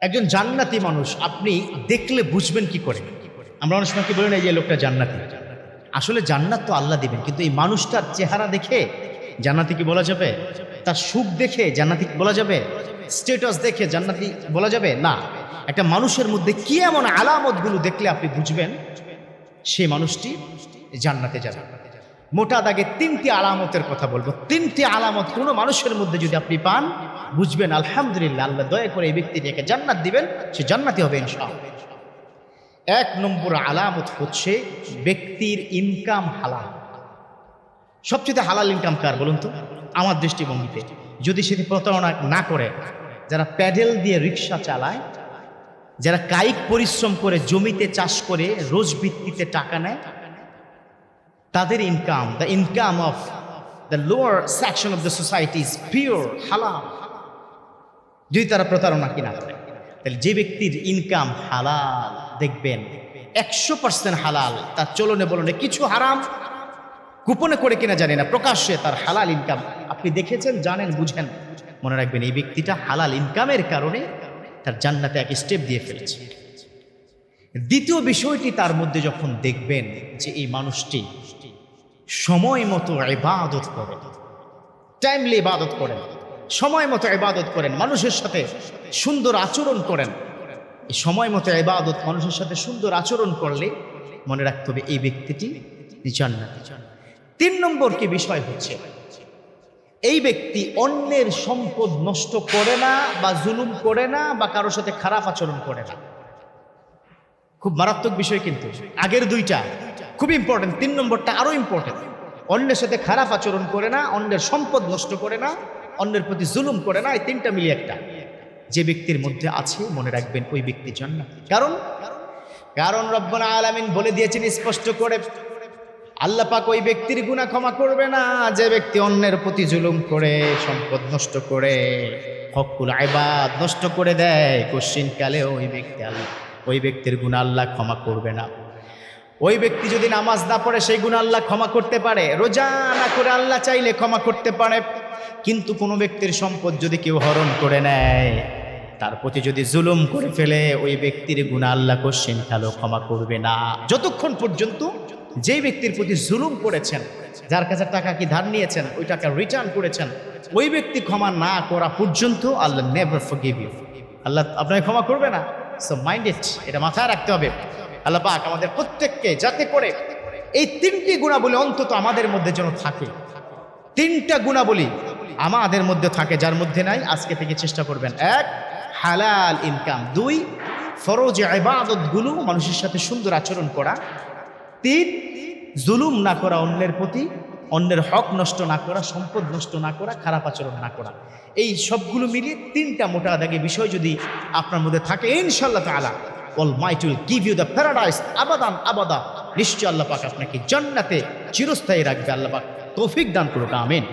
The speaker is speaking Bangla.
একজন জান্নাতি মানুষ, আপনি দেখলে বুঝবেন কি করে। আমরা অনেক সময় কি বলি না যে লোকটা জান্নাতি। আসলে জান্নাত তো আল্লাহ দিবেন, কিন্তু এই মানুষটার চেহারা দেখে জান্নাতি কি বলা যাবে? তার সুখ দেখে জান্নাতি বলা যাবে? স্টেটাস দেখে জান্নাতি বলা যাবে? না। একটা মানুষের মধ্যে কি এমন আলামতগুলো দেখলে আপনি বুঝবেন? সেই মানুষটি জান্নাতে যাবে। মোটা দাগে তিনটি আলামতের কথা বলব। তিনটি আলামত কোনো মানুষের মধ্যে যদি আপনি পান, বুঝবেন, আলহামদুলিল্লাহ, আল্লাহ দয়া করে এই ব্যক্তিটাকে জান্নাত দিবেন, সে জান্নাতি হবে ইনশাআল্লাহ। এক নম্বর আলামত হচ্ছে ব্যক্তির ইনকাম হালাল। সবচেয়ে হালাল ইনকাম কার বলুন তো? আমার দৃষ্টিভঙ্গিতে। যদি সেটি প্রতারণা না করে, যারা প্যাডেল দিয়ে রিক্সা চালায়, যারা কায়িক পরিশ্রম করে জমিতে চাষ করে রোজ ভিত্তিতে টাকা নেয় তাদের income the income of the lower section of the society is pure হালাল যদি তারা প্রতারণা কিনা করে, তাহলে যে ব্যক্তির ইনকাম হালাল দেখবেন একশো পার্সেন্ট হালাল তার চলনে বলনে কিছু হারাম, গোপনে করে কিনা জানি না, প্রকাশ্যে তার হালাল ইনকাম আপনি দেখেছেন, জানেন, বুঝেন। মনে রাখবেন, এই ব্যক্তিটা হালাল ইনকামের কারণে তার জান্নাতে এক স্টেপ দিয়ে ফেলেছে। দ্বিতীয় বিষয়টি তার মধ্যে যখন দেখবেন যে এই মানুষটি সময় মতো এবাদত করেন। টাইমলি ইবাদত করেন। সময় মতো ইবাদত করেন, মানুষের সাথে সুন্দর আচরণ করেন। সময় মতো ইবাদত মানুষের সাথে সুন্দর আচরণ করলে মনে রাখতে হবে এই ব্যক্তিটি জান্নাতি। তিন নম্বর কি বিষয় হচ্ছে? এই ব্যক্তি অন্যের সম্পদ নষ্ট করে না বা জুলুম করে না বা কারোর সাথে খারাপ আচরণ করে না। খুব মারাত্মক বিষয় কিন্তু। আগের দুইটা। খুব ইম্পর্টেন্ট তিন নম্বরটা আরও ইম্পর্টেন্ট অন্যের সাথে খারাপ আচরণ করে না, অন্যের সম্পদ নষ্ট করে না, অন্যের প্রতি জুলুম করে না, এই তিনটা মিলিয়ে একটা। যে ব্যক্তির মধ্যে আছে, মনে রাখবেন, ওই ব্যক্তির জন্য কারণ? কারণ রব্বনা আলামিন বলে দিয়েছেন স্পষ্ট করে, আল্লাহ পাক ওই ব্যক্তির গুণা ক্ষমা করবে না, যে ব্যক্তি অন্যের প্রতি জুলুম করে, সম্পদ নষ্ট করে, হকুল আইবাদ নষ্ট করে দেয় কোশ্চিন কালে ওই ব্যক্তি আল্লাহ, ওই ব্যক্তির গুণা আল্লাহ ক্ষমা করবে না। ওই ব্যক্তি যদি নামাজ না পড়ে, সেই গুণ আল্লাহ ক্ষমা করতে পারে। রোজা না করে আল্লাহ চাইলে ক্ষমা করতে পারে। কিন্তু কোনো ব্যক্তির সম্পদ যদি কেউ হরণ করে নেয়, তার প্রতি যদি জুলুম করে ফেলে, ওই ব্যক্তির গুণা আল্লাহ কোশ্চেন কালো ক্ষমা করবে না। যতক্ষণ পর্যন্ত যেই ব্যক্তির প্রতি জুলুম করেছেন, যার কাছে টাকা কি ধার নিয়েছেন, ওই টাকা রিটার্ন করেছেন, ওই ব্যক্তি ক্ষমা না করা পর্যন্ত আল্লাহ নেভার ফরগিভ ইউ আল্লাহ আপনাকে ক্ষমা করবে না? সো মাইন্ড ইট এটা মাথায় রাখতে হবে। আল্লাহ পাক আমাদের প্রত্যেককে যাতে করে এই তিনটি গুণাবলী অন্তত আমাদের মধ্যে যেন থাকে। তিনটা গুণাবলী আমাদের মধ্যে থাকে যার মধ্যে নাই, আজকে থেকে চেষ্টা করবেন। এক, হালাল ইনকাম দুই, ফরজ ইবাদতগুলো মানুষের সাথে সুন্দর আচরণ করা। তিন, জুলুম না করা অন্যের প্রতি, অন্যের হক নষ্ট না করা, সম্পদ নষ্ট না করা, খারাপ আচরণ না করা। এই সবগুলো মিলিয়ে তিনটা মোটা দাগে বিষয় যদি আপনার মধ্যে থাকে ইনশাল্লাহ তালা almighty will give you the paradise আবাদান আবাদা নিশ্চয় আল্লাহ আপনাকে জন্নাতে চিরস্থায়ী রাখবে, আল্লাহ তৌফিক দান করুক, আমিন।